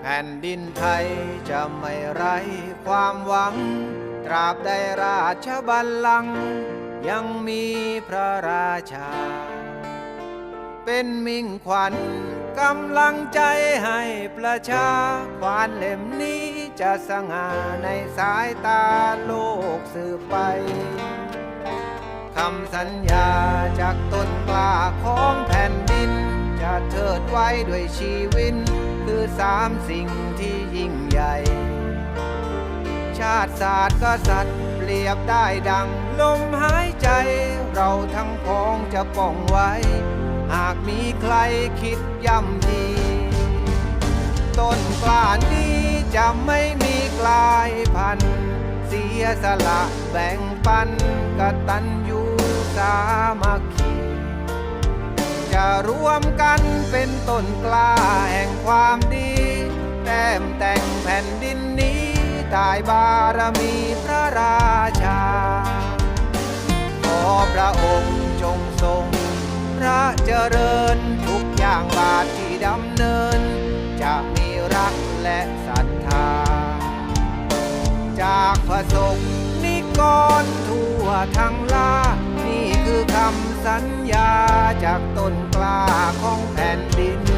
แผ่นดินไทยจะไม่ไร้ความหวัง ตราบใดราชบัลลังก์ยังมีพระราชา เป็นมิ่งขวัญกำลังใจให้ประชาควานเล่มนี้จะสง่าในสายตาโลกสืบไปคำสัญญาจากต้นกล้าของแผ่นดิน จะเทิดไว้ด้วยชีวิต คือสามสิ่งที่ยิ่งใหญ่ ชาติศาสตร์กษัตริย์เปรียบได้ดัง ลมหายใจ เราทั้งพ้องจะป้องไว้ หากมีใครคิดย่ำยีต้นกล้านี้จะไม่มีกลายพันธุ์เสียสละแบ่งปันกตัญญูสามัค จะรวมกันเป็นต้นกล้าแห่งความดีแต้มแต่งแผ่นดินนี้ตายบารมีพระราชา ขอพระองค์จงทรง พระเจริญทุกอย่างบาทที่ดำเนิน จะมีรักและศรัทธา จากพระสงฆ์นิกรทั่วทั้งลา สัญญาจากต้นกล้าของแผ่นดิน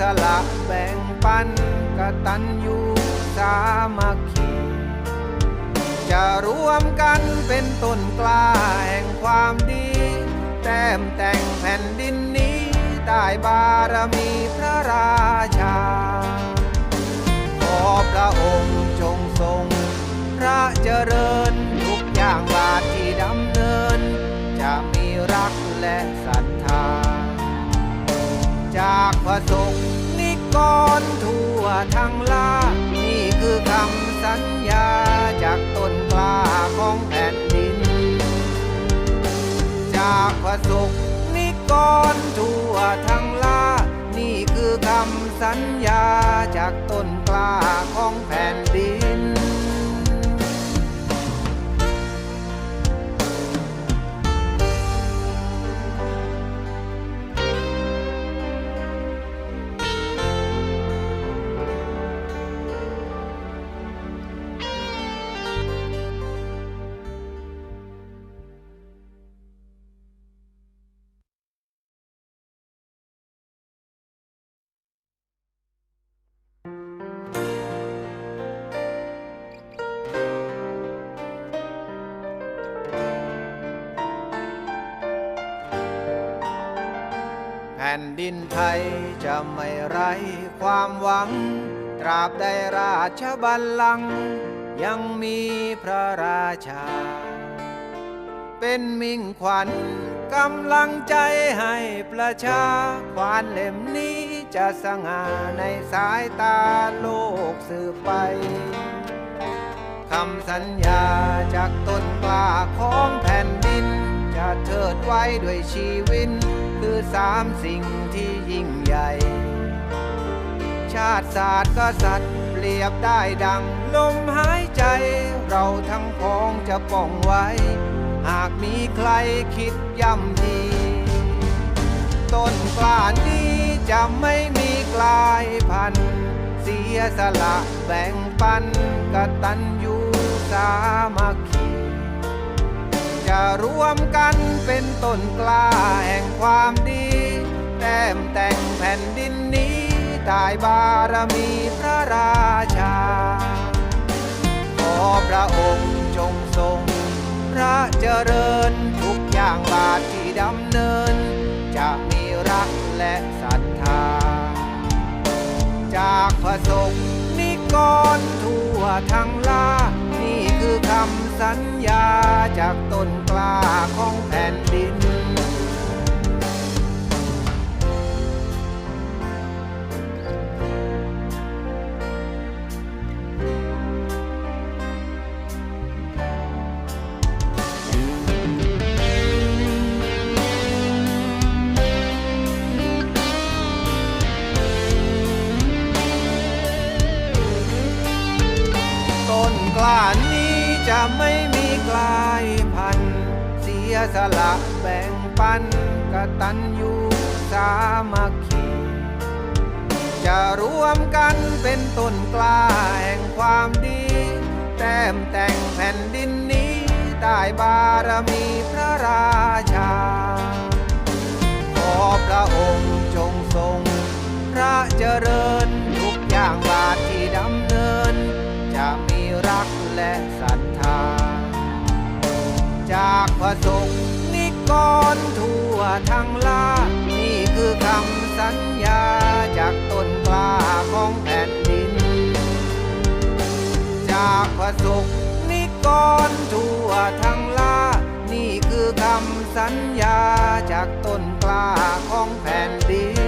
สละแบ่งปันกตัญญูสามัคคี จะรวมกันเป็นต้นกล้าแห่งความดี แต้มแต่งแผ่นดินนี้ใต้บารมีพระราชา ขอพระองค์จงทรง พระเจริญทุกอย่างบาทที่ดำเนิน จะมีรักและศรัทธา ระสงฆ์นิกรทั่วทั้งลานี่คือคำสัญญาจากต้นกล้าของแผ่นดิน จากพระสงฆ์นิกรทั่วทั้งลานี่คือคำสัญญาจากต้นกล้าของแผ่นดิน ผ่นดินไทยจะไม่ไร้ความหวัง ตราบใดราชบัลลังก์ยังมีพระราชา เป็นมิ่งขวัญกำลังใจให้ประชาควานเล่มนี้จะสง่าในสายตาโลกสืบไปคำสัญญาจากต้นกล้าของแผ่น เทิดไว้ด้วยชีวิต คือสามสิ่งที่ยิ่งใหญ่ ชาติศาสตร์กษัตริย์เปรียบได้ดัง ลมหายใจ เราทั้งพ้องจะป้องไว้ หากมีใครคิดย่ำยีต้นกล้านี้จะไม่มีกลายพันธุ์เสียสละแบ่งปันกตัญญูสามัคคี รวมกันเป็นต้นกล้าแห่งความดี แต้มแต่งแผ่นดินนี้ตายบารมีพระราชา ขอพระองค์จงทรง พระเจริญทุกอย่างบาทที่ดำเนิน จะมีรักและศรัทธา จากพระสงฆ์นิกรทั่วทั้งลานี่คือคำสัญญาจาก ของแผ่นดิตนกล้านี้จะไม่มี สละแบ่งปันกตัญญูสามัคคีจะรวมกันเป็นต้นกล้าแห่งความดี แต้มแต่งแผ่นดินนี้ใต้บารมีพระราชา ขอพระองค์จงทรง พระเจริญทุกอย่างบาที ทั้งลานี่คือคำสัญญาจากต้นกล้าของแผ่นดิน จากพระสุขนิกรทั่วทั้งลานี่คือคำสัญญาจากต้นกล้าของแผ่นดิน